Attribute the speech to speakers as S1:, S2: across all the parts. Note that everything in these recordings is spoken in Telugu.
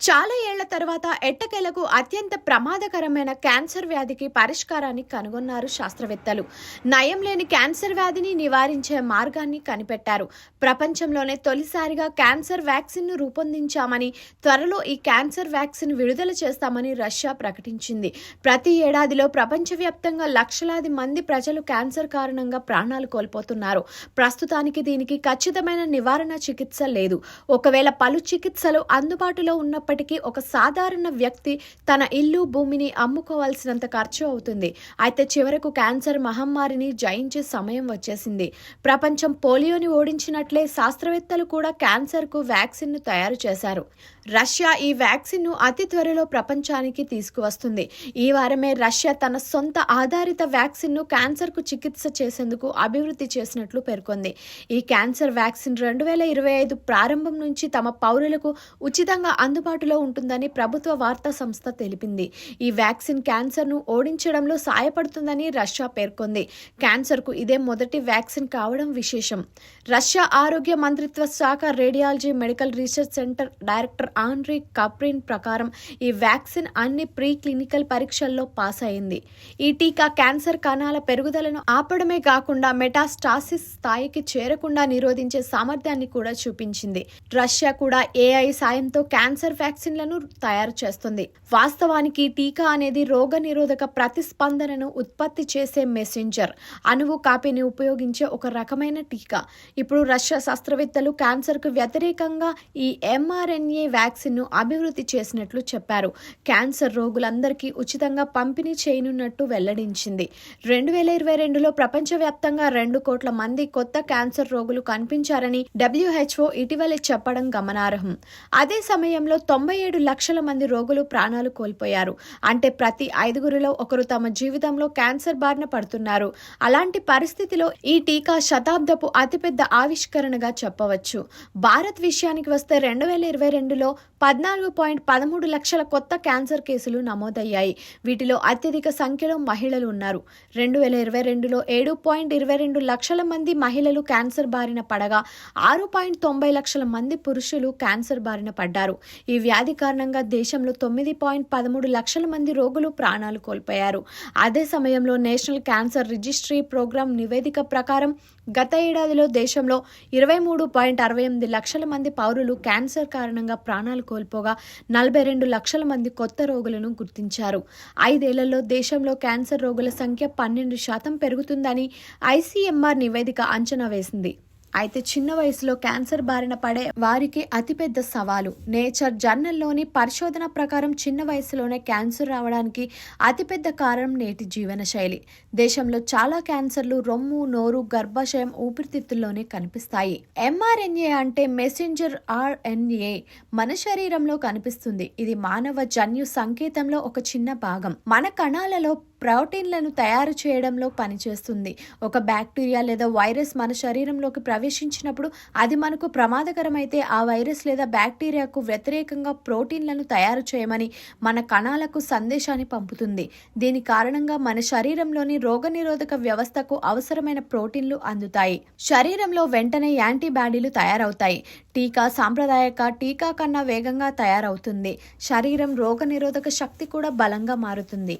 S1: చాలా ఏళ్ళ తర్వాత ఎట్టకేలకు అత్యంత ప్రమాదకరమైన క్యాన్సర్ వ్యాధికి పరిష్కారాన్ని కనుగొన్నారు శాస్త్రవేత్తలు. నయం లేని క్యాన్సర్ వ్యాధిని నివారించే మార్గాన్ని కనిపెట్టారు. ప్రపంచంలోనే తొలిసారిగా క్యాన్సర్ వ్యాక్సిన్ను రూపొందించామని త్వరలో ఈ క్యాన్సర్ వ్యాక్సిన్ విడుదల చేస్తామని రష్యా ప్రకటించింది. ప్రతి ఏడాదిలో ప్రపంచవ్యాప్తంగా లక్షలాది మంది ప్రజలు క్యాన్సర్ కారణంగా ప్రాణాలు కోల్పోతున్నారు. ప్రస్తుతానికి దీనికి ఖచ్చితమైన నివారణ చికిత్స లేదు. ఒకవేళ పలు చికిత్సలు అందుబాటులో అయినప్పటికీ ఒక సాధారణ వ్యక్తి తన ఇల్లు భూమిని అమ్ముకోవాల్సినంత ఖర్చు అవుతుంది. అయితే చివరకు క్యాన్సర్ మహమ్మారిని జయించే సమయం వచ్చేసింది. ప్రపంచం పోలియోని ఓడించినట్లే శాస్త్రవేత్తలు కూడా క్యాన్సర్కు వ్యాక్సిన్ను తయారు చేశారు. రష్యా ఈ వ్యాక్సిన్ను అతి త్వరలో ప్రపంచానికి తీసుకువస్తుంది. ఈ వారమే రష్యా తన సొంత ఆధారిత వ్యాక్సిన్ను క్యాన్సర్కు చికిత్స చేసేందుకు అభివృద్ధి చేసినట్లు పేర్కొంది. ఈ క్యాన్సర్ వ్యాక్సిన్ రెండు వేల ఇరవై ఐదు ప్రారంభం నుంచి తమ పౌరులకు ఉచితంగా అందుబాటులో ఉంటుందని ప్రభుత్వ వార్తా సంస్థ తెలిపింది. ఈ వ్యాక్సిన్ క్యాన్సర్ను ఓడించడంలో సాయపడుతుందని రష్యా పేర్కొంది. క్యాన్సర్కు ఇదే మొదటి వ్యాక్సిన్ కావడం విశేషం. రష్యా ఆరోగ్య మంత్రిత్వ శాఖ radiology medical research centre director Andrey Kaprin ప్రకారం ఈ వ్యాక్సిన్ అన్ని ప్రీ క్లినికల్ పరీక్షల్లో పాస్ అయింది. ఈ టీకా క్యాన్సర్ కణాల పెరుగుదలను ఆపడమే కాకుండా మెటాస్టాసిస్ స్థాయికి చేరకుండా నిరోధించే సామర్థ్యాన్ని కూడా చూపించింది. రష్యా కూడా ఏఐ సాయంతో క్యాన్సర్ వ్యాక్సిన్లను తయారు చేస్తుంది. వాస్తవానికి టీకా అనేది రోగ నిరోధక ప్రతిస్పందనను ఉత్పత్తి చేసే మెసెంజర్. అణువు కాపీని ఉపయోగించే ఒక రకమైన టీకా. ఇప్పుడు రష్యా శాస్త్రవేత్తలు క్యాన్సర్కు వ్యతిరేకంగా ఈ ఎంఆర్ఎన్ఏ వ్యాక్సిన్ను అభివృద్ధి చేసినట్లు చెప్పారు. క్యాన్సర్ రోగులందరికీ ఉచితంగా పంపిణీ చేయనున్నట్టు వెల్లడించింది. రెండు వేల ఇరవై రెండులో ప్రపంచవ్యాప్తంగా రెండు కోట్ల మంది కొత్త క్యాన్సర్ రోగులు కనిపించారని డబ్ల్యూహెచ్ఓ ఇటీవలే చెప్పడం గమనార్హం. అదే సమయంలో తొంభై ఏడు లక్షల మంది రోగులు ప్రాణాలు కోల్పోయారు. అంటే ప్రతి ఐదుగురిలో ఒకరు తమ జీవితంలో క్యాన్సర్ బారిన పడుతున్నారు. అలాంటి పరిస్థితిలో ఈ టీకా శతాబ్దపు అతిపెద్ద ఆవిష్కరణగా చెప్పవచ్చు. భారత్ విషయానికి వస్తే రెండు వేల ఇరవై రెండులో పద్నాలుగు పాయింట్ పదమూడు లక్షల కొత్త క్యాన్సర్ కేసులు నమోదయ్యాయి. వీటిలో అత్యధిక సంఖ్యలో మహిళలు ఉన్నారు. రెండు వేల ఇరవై రెండులో ఏడు పాయింట్ ఇరవై రెండు లక్షల మంది మహిళలు క్యాన్సర్ బారిన పడగా ఆరు పాయింట్ తొంభై లక్షల మంది పురుషులు క్యాన్సర్ బారిన పడ్డారు. ఈ వ్యాధి కారణంగా దేశంలో తొమ్మిది పాయింట్ పదమూడు లక్షల మంది రోగులు ప్రాణాలు కోల్పోయారు. అదే సమయంలో నేషనల్ క్యాన్సర్ రిజిస్ట్రీ ప్రోగ్రాం నివేదిక ప్రకారం గత ఏడాదిలో దేశంలో ఇరవై మూడు పాయింట్ అరవై ఎనిమిది లక్షల మంది పౌరులు క్యాన్సర్ కారణంగా ప్రాణాలు కోల్పోగా నలభై రెండు లక్షల మంది కొత్త రోగులను గుర్తించారు. ఐదేళ్ళలో దేశంలో క్యాన్సర్ రోగుల సంఖ్య పన్నెండు శాతం పెరుగుతుందని ఐసీఎంఆర్ నివేదిక అంచనా వేసింది. అయితే చిన్న వయసులో క్యాన్సర్ బారిన పడే వారికి అతిపెద్ద సవాలు. నేచర్ జర్నల్లోని పరిశోధన ప్రకారం చిన్న వయసులోనే క్యాన్సర్ రావడానికి అతిపెద్ద కారణం నేటి జీవన శైలి దేశంలో చాలా క్యాన్సర్లు రొమ్ము నోరు గర్భాశయం ఊపిరితిత్తుల్లోనే కనిపిస్తాయి. ఎంఆర్ఎన్ఏ అంటే మెసెంజర్ ఆర్ఎన్ఏ మన శరీరంలో కనిపిస్తుంది. ఇది మానవ జన్యు సంకేతంలో ఒక చిన్న భాగం. మన కణాలలో ప్రోటీన్లను తయారు చేయడంలో పనిచేస్తుంది. ఒక బ్యాక్టీరియా లేదా వైరస్ మన శరీరంలోకి ప్రవేశించినప్పుడు అది మనకు ప్రమాదకరమైతే ఆ వైరస్ లేదా బ్యాక్టీరియాకు వ్యతిరేకంగా ప్రోటీన్లను తయారు చేయమని మన కణాలకు సందేశాన్ని పంపుతుంది. దీని కారణంగా మన శరీరంలోని రోగనిరోధక వ్యవస్థకు అవసరమైన ప్రోటీన్లు అందుతాయి. శరీరంలో వెంటనే యాంటీబాడీలు తయారవుతాయి. టీకా సాంప్రదాయక టీకా కన్నా వేగంగా తయారవుతుంది. శరీరం రోగనిరోధక శక్తి కూడా బలంగా మారుతుంది.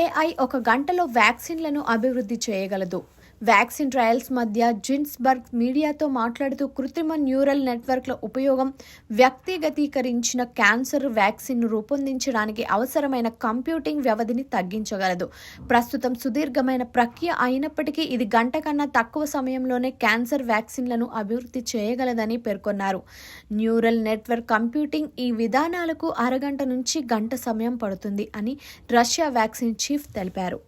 S1: ఏఐ ఒక గంటలో వ్యాక్సిన్లను అభివృద్ధి చేయగలదు. వ్యాక్సిన్ ట్రయల్స్ మధ్య జిన్స్బర్గ్ మీడియాతో మాట్లాడుతూ కృత్రిమ న్యూరల్ నెట్వర్క్ల ఉపయోగం వ్యక్తిగతీకరించిన క్యాన్సర్ వ్యాక్సిన్ను రూపొందించడానికి అవసరమైన కంప్యూటింగ్ వ్యవధిని తగ్గించగలదు. ప్రస్తుతం సుదీర్ఘమైన ప్రక్రియ అయినప్పటికీ ఇది గంట కన్నా తక్కువ సమయంలోనే క్యాన్సర్ వ్యాక్సిన్లను అభివృద్ధి చేయగలదని పేర్కొన్నారు. న్యూరల్ నెట్వర్క్ కంప్యూటింగ్ ఈ విధానాలకు అరగంట నుంచి గంట సమయం పడుతుంది అని రష్యా వ్యాక్సిన్ చీఫ్ తెలిపారు.